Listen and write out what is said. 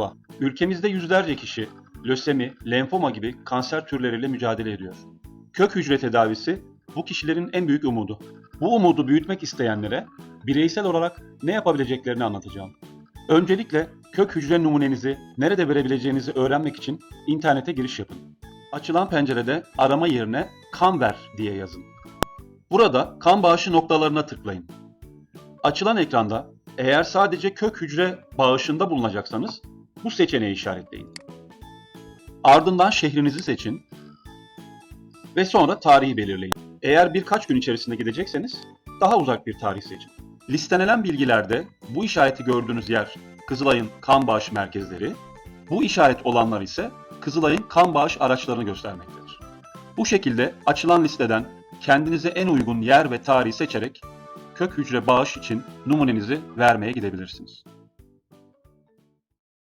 Merhaba, ülkemizde yüzlerce kişi lösemi, lenfoma gibi kanser türleriyle mücadele ediyor. Kök hücre tedavisi bu kişilerin en büyük umudu. Bu umudu büyütmek isteyenlere bireysel olarak ne yapabileceklerini anlatacağım. Öncelikle kök hücre numunenizi nerede verebileceğinizi öğrenmek için internete giriş yapın. Açılan pencerede arama yerine kan ver diye yazın. Burada kan bağışı noktalarına tıklayın. Açılan ekranda eğer sadece kök hücre bağışında bulunacaksanız bu seçeneği işaretleyin. Ardından şehrinizi seçin ve sonra tarihi belirleyin. Eğer birkaç gün içerisinde gidecekseniz daha uzak bir tarih seçin. Listelenen bilgilerde bu işareti gördüğünüz yer Kızılay'ın kan bağış merkezleri, bu işaret olanlar ise Kızılay'ın kan bağış araçlarını göstermektedir. Bu şekilde açılan listeden kendinize en uygun yer ve tarihi seçerek kök hücre bağış için numunenizi vermeye gidebilirsiniz.